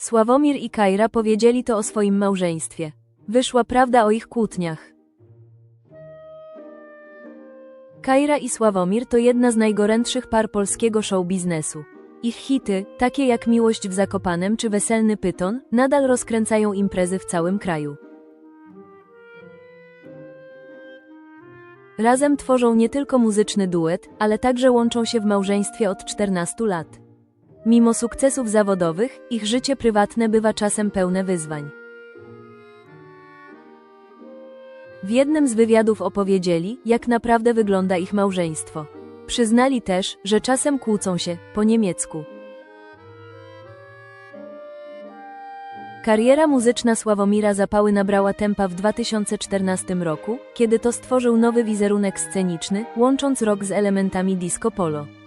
Sławomir i Kajra powiedzieli to o swoim małżeństwie. Wyszła prawda o ich kłótniach. Kajra i Sławomir to jedna z najgorętszych par polskiego show biznesu. Ich hity, takie jak Miłość w Zakopanem czy Weselny Pyton, nadal rozkręcają imprezy w całym kraju. Razem tworzą nie tylko muzyczny duet, ale także łączą się w małżeństwie od 14 lat. Mimo sukcesów zawodowych, ich życie prywatne bywa czasem pełne wyzwań. W jednym z wywiadów opowiedzieli, jak naprawdę wygląda ich małżeństwo. Przyznali też, że czasem kłócą się, po niemiecku. Kariera muzyczna Sławomira Zapały nabrała tempa w 2014 roku, kiedy to stworzył nowy wizerunek sceniczny, łącząc rock z elementami disco polo.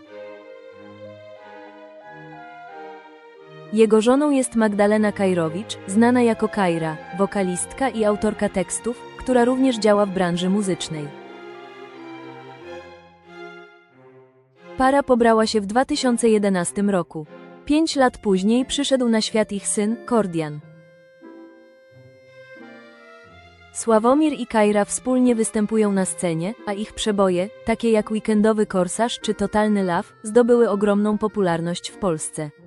Jego żoną jest Magdalena Kajrowicz, znana jako Kajra, wokalistka i autorka tekstów, która również działa w branży muzycznej. Para pobrała się w 2011 roku. Pięć lat później przyszedł na świat ich syn, Kordian. Sławomir i Kajra wspólnie występują na scenie, a ich przeboje, takie jak Weekendowy Korsarz czy Totalny Love, zdobyły ogromną popularność w Polsce.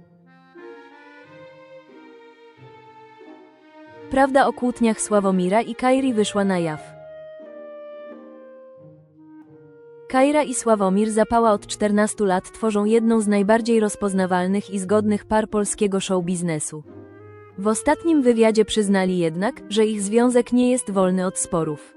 Prawda o kłótniach Sławomira i Kajri wyszła na jaw. Kajra i Sławomir Zapała od 14 lat tworzą jedną z najbardziej rozpoznawalnych i zgodnych par polskiego show biznesu. W ostatnim wywiadzie przyznali jednak, że ich związek nie jest wolny od sporów.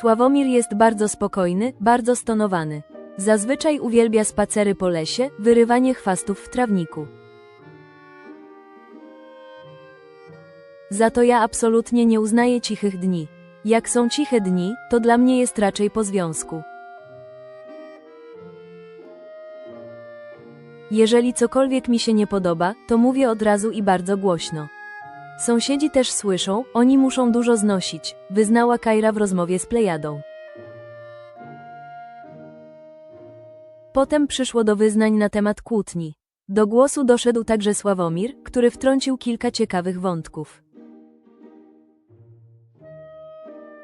Sławomir jest bardzo spokojny, bardzo stonowany. Zazwyczaj uwielbia spacery po lesie, wyrywanie chwastów w trawniku. Za to ja absolutnie nie uznaję cichych dni. Jak są ciche dni, to dla mnie jest raczej po związku. Jeżeli cokolwiek mi się nie podoba, to mówię od razu i bardzo głośno. Sąsiedzi też słyszą, oni muszą dużo znosić, wyznała Kajra w rozmowie z Plejadą. Potem przyszło do wyznań na temat kłótni. Do głosu doszedł także Sławomir, który wtrącił kilka ciekawych wątków.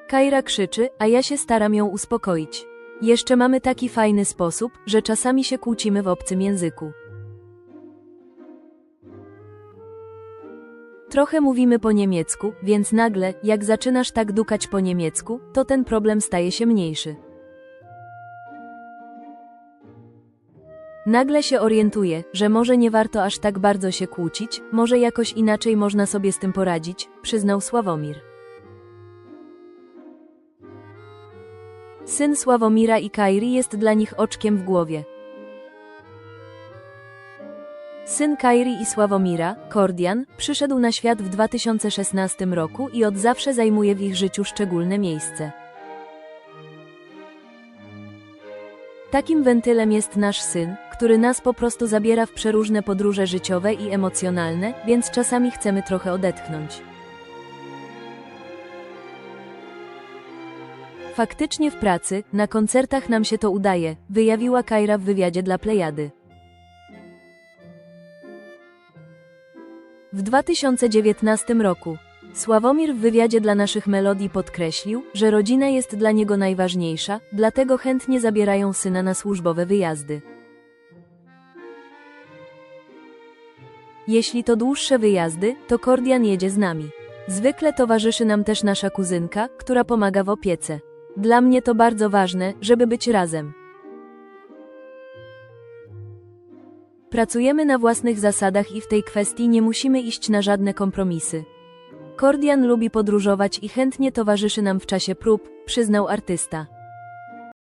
Kajra krzyczy, a ja się staram ją uspokoić. Jeszcze mamy taki fajny sposób, że czasami się kłócimy w obcym języku. Trochę mówimy po niemiecku, więc nagle, jak zaczynasz tak dukać po niemiecku, to ten problem staje się mniejszy. Nagle się orientuję, że może nie warto aż tak bardzo się kłócić, może jakoś inaczej można sobie z tym poradzić, przyznał Sławomir. Syn Sławomira i Kairi jest dla nich oczkiem w głowie. Syn Kairi i Sławomira, Kordian, przyszedł na świat w 2016 roku i od zawsze zajmuje w ich życiu szczególne miejsce. Takim wentylem jest nasz syn, który nas po prostu zabiera w przeróżne podróże życiowe i emocjonalne, więc czasami chcemy trochę odetchnąć. Faktycznie w pracy, na koncertach nam się to udaje, wyjawiła Kajra w wywiadzie dla Plejady. W 2019 roku Sławomir w wywiadzie dla naszych melodii podkreślił, że rodzina jest dla niego najważniejsza, dlatego chętnie zabierają syna na służbowe wyjazdy. Jeśli to dłuższe wyjazdy, to Kordian jedzie z nami. Zwykle towarzyszy nam też nasza kuzynka, która pomaga w opiece. Dla mnie to bardzo ważne, żeby być razem. Pracujemy na własnych zasadach i w tej kwestii nie musimy iść na żadne kompromisy. Kordian lubi podróżować i chętnie towarzyszy nam w czasie prób, przyznał artysta.